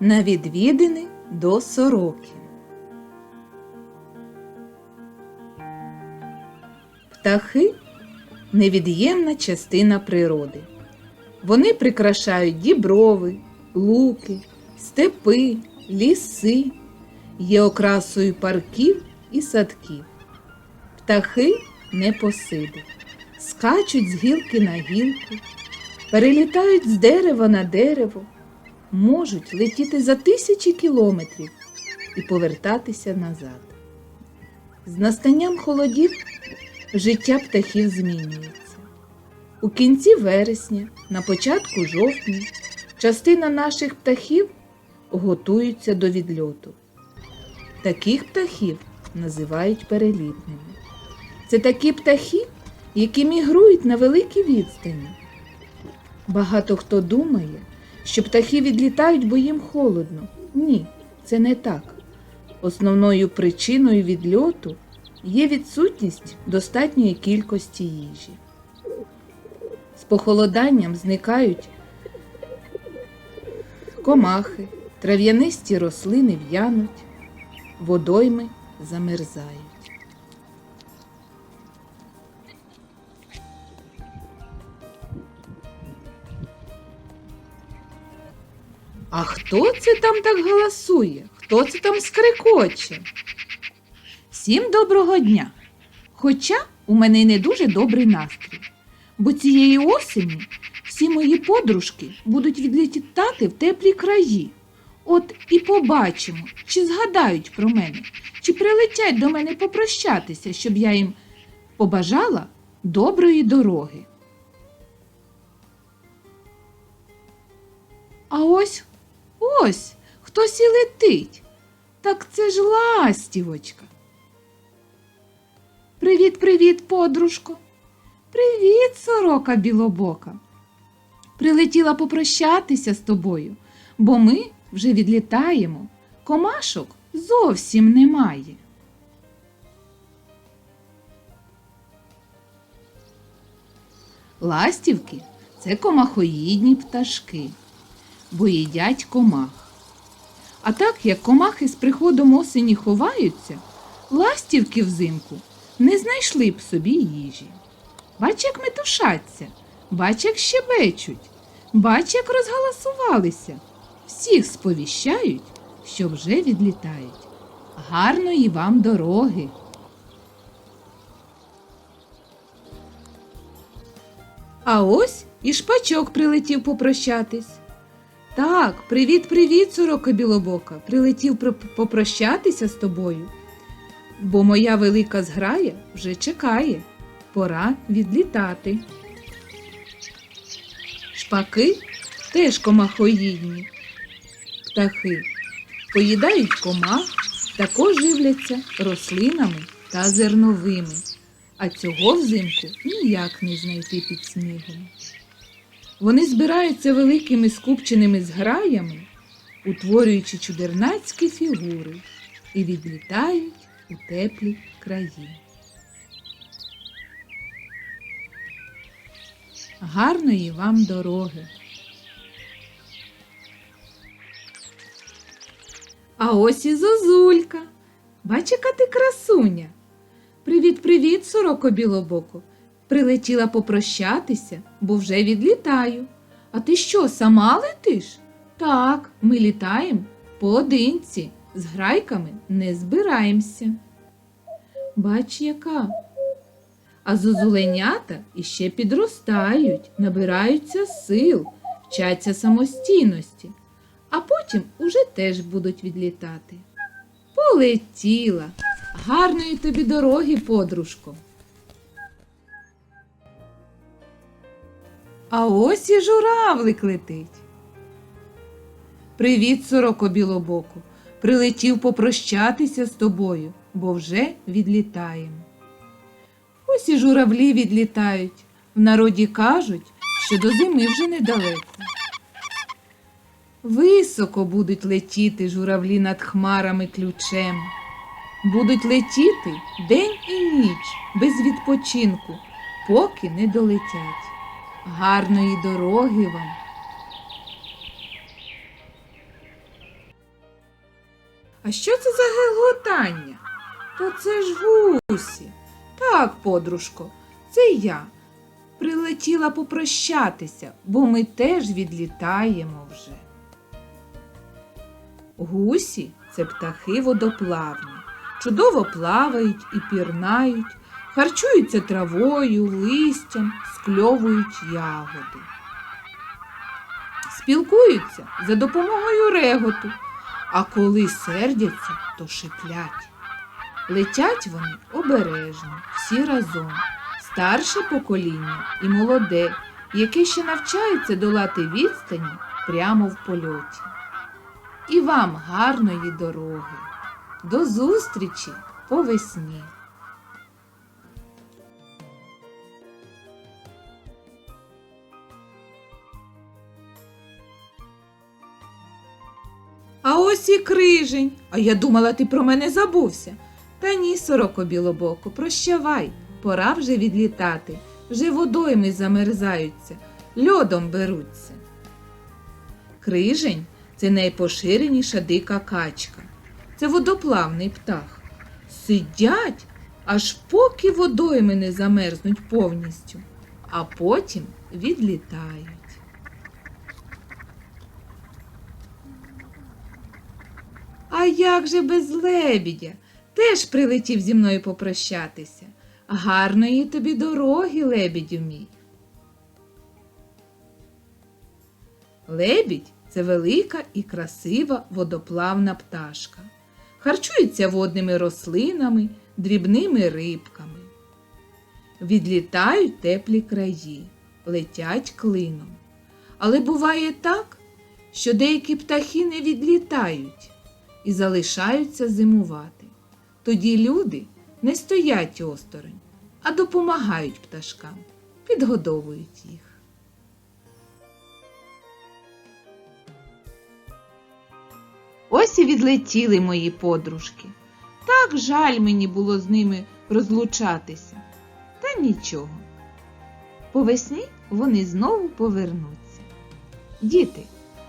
на відвідини до сороки. Птахи невід'ємна частина природи. Вони прикрашають діброви, луки, степи, ліси, є окрасою парків і садків. Птахи непосиди, скачуть з гілки на гілку, перелітають з дерева на дерево, можуть летіти за тисячі кілометрів і повертатися назад. З настанням холодів життя птахів змінюється. У кінці вересня, на початку жовтня, частина наших птахів готуються до відльоту. Таких птахів називають перелітними. Це такі птахи, які мігрують на великі відстані. Багато хто думає, що птахи відлітають, бо їм холодно. Ні, це не так. Основною причиною відльоту є відсутність достатньої кількості їжі. З похолоданням зникають комахи, трав'янисті рослини в'януть, водойми замерзають. А хто це там так галасує? Хто це там скрикоче? Всім доброго дня! Хоча у мене й не дуже добрий настрій, бо цієї осені всі мої подружки будуть відлітати в теплі краї. От і побачимо, чи згадають про мене, чи прилетять до мене попрощатися, щоб я їм побажала доброї дороги. А ось ось хтось і летить. Так це ж ластівочка. Привіт, привіт, подружко. Привіт, сорока білобока. Прилетіла попрощатися з тобою, бо ми вже відлітаємо. Комашок зовсім немає. Ластівки це комахоїдні пташки, бо їдять комах. А так як комахи з приходом осені ховаються, ластівки взимку не знайшли б собі їжі. Бач, як метушаться, бач, як щебечуть, бач, як розгаласувалися. Всіх сповіщають, що вже відлітають. Гарної вам дороги! А ось і шпачок прилетів попрощатись. Так, привіт, привіт, сорока білобока. Прилетів попрощатися з тобою. Бо моя велика зграя вже чекає. Пора відлітати. Шпаки теж комахоїдні. Птахи поїдають комах, також живляться рослинами та зерновими. А цього взимку ніяк не знайти під снігом. Вони збираються великими скупченими зграями, утворюючи чудернацькі фігури, і відлітають у теплі краї. Гарної вам дороги! А ось і зозулька. Бач, яка ти красуня. Привіт, привіт, сороко білобоко. Прилетіла попрощатися, бо вже відлітаю. А ти що, сама летиш? Так, ми літаємо поодинці, з грайками не збираємося. Бач, яка. А зозуленята іще підростають, набираються сил, вчаться самостійності, а потім уже теж будуть відлітати. Полетіла. Гарної тобі дороги, подружко. А ось і журавлик летить. Привіт, сороко білобоку. Прилетів попрощатися з тобою, бо вже відлітаємо. Ось і журавлі відлітають. В народі кажуть, що до зими вже недалеко. Високо будуть летіти журавлі над хмарами ключем. Будуть летіти день і ніч без відпочинку, поки не долетять. Гарної дороги вам! А що це за гелготання? То це ж гусі. Так, подружко, це я. Прилетіла попрощатися, бо ми теж відлітаємо вже. Гусі це птахи водоплавні, чудово плавають і пірнають, харчуються травою, листям, скльовують ягоди. Спілкуються за допомогою реготу, а коли сердяться, то шиплять. Летять вони обережно, всі разом, старше покоління і молоде, яке ще навчається долати відстані прямо в польоті. І вам гарної дороги. До зустрічі по весні. Ось крижень. А я думала, ти про мене забувся. Та ні, сороко білобоко, прощавай, пора вже відлітати. Вже водойми замерзаються, льодом беруться. Крижень це найпоширеніша дика качка. Це водоплавний птах. Сидять, аж поки водойми не замерзнуть повністю, а потім відлітають. А як же без лебідя? Теж прилетів зі мною попрощатися. Гарної тобі дороги, лебідю мій. Лебідь це велика і красива водоплавна пташка. Харчується водними рослинами, дрібними рибками. Відлітають теплі краї, летять клином. Але буває так, що деякі птахи не відлітають і залишаються зимувати. Тоді люди не стоять осторонь, а допомагають пташкам, підгодовують їх. Ось і відлетіли мої подружки. Так жаль мені було з ними розлучатися. Та нічого. По весні вони знову повернуться. Діти,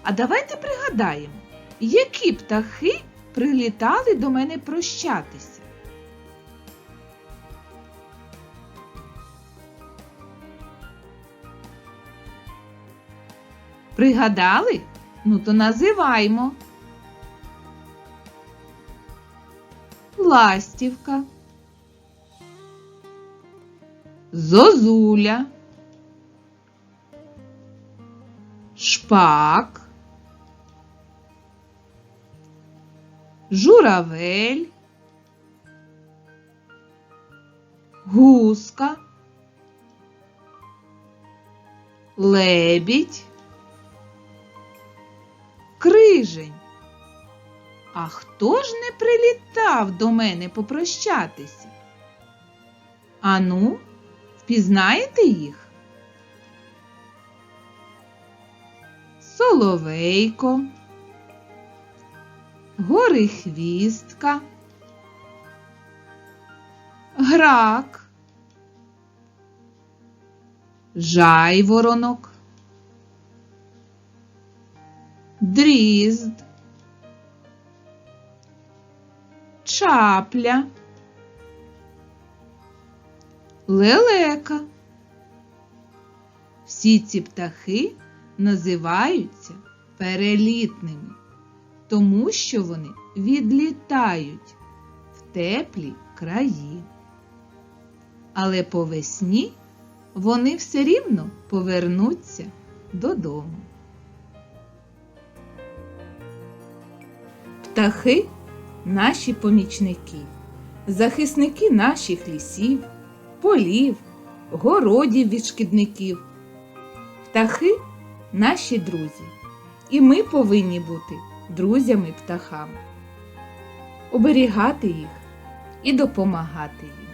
а давайте пригадаємо, які птахи прилітали до мене прощатися. Пригадали? Ну то називаймо. Ластівка, Зозуля, Шпак, Журавель, Гуска, Лебідь, Крижень. А хто ж не прилітав до мене попрощатися? Ану, впізнаєте їх? Соловейко, Горихвістка, Грак, Жайворонок, Дрізд. чапля, лелека. Всі ці птахи називаються перелітними, тому що вони відлітають в теплі краї. Але по весні вони все рівно повернуться додому. Птахи наші помічники, захисники наших лісів, полів, городів від шкідників. Птахи наші друзі, і ми повинні бути друзями птахам, оберігати їх і допомагати їм.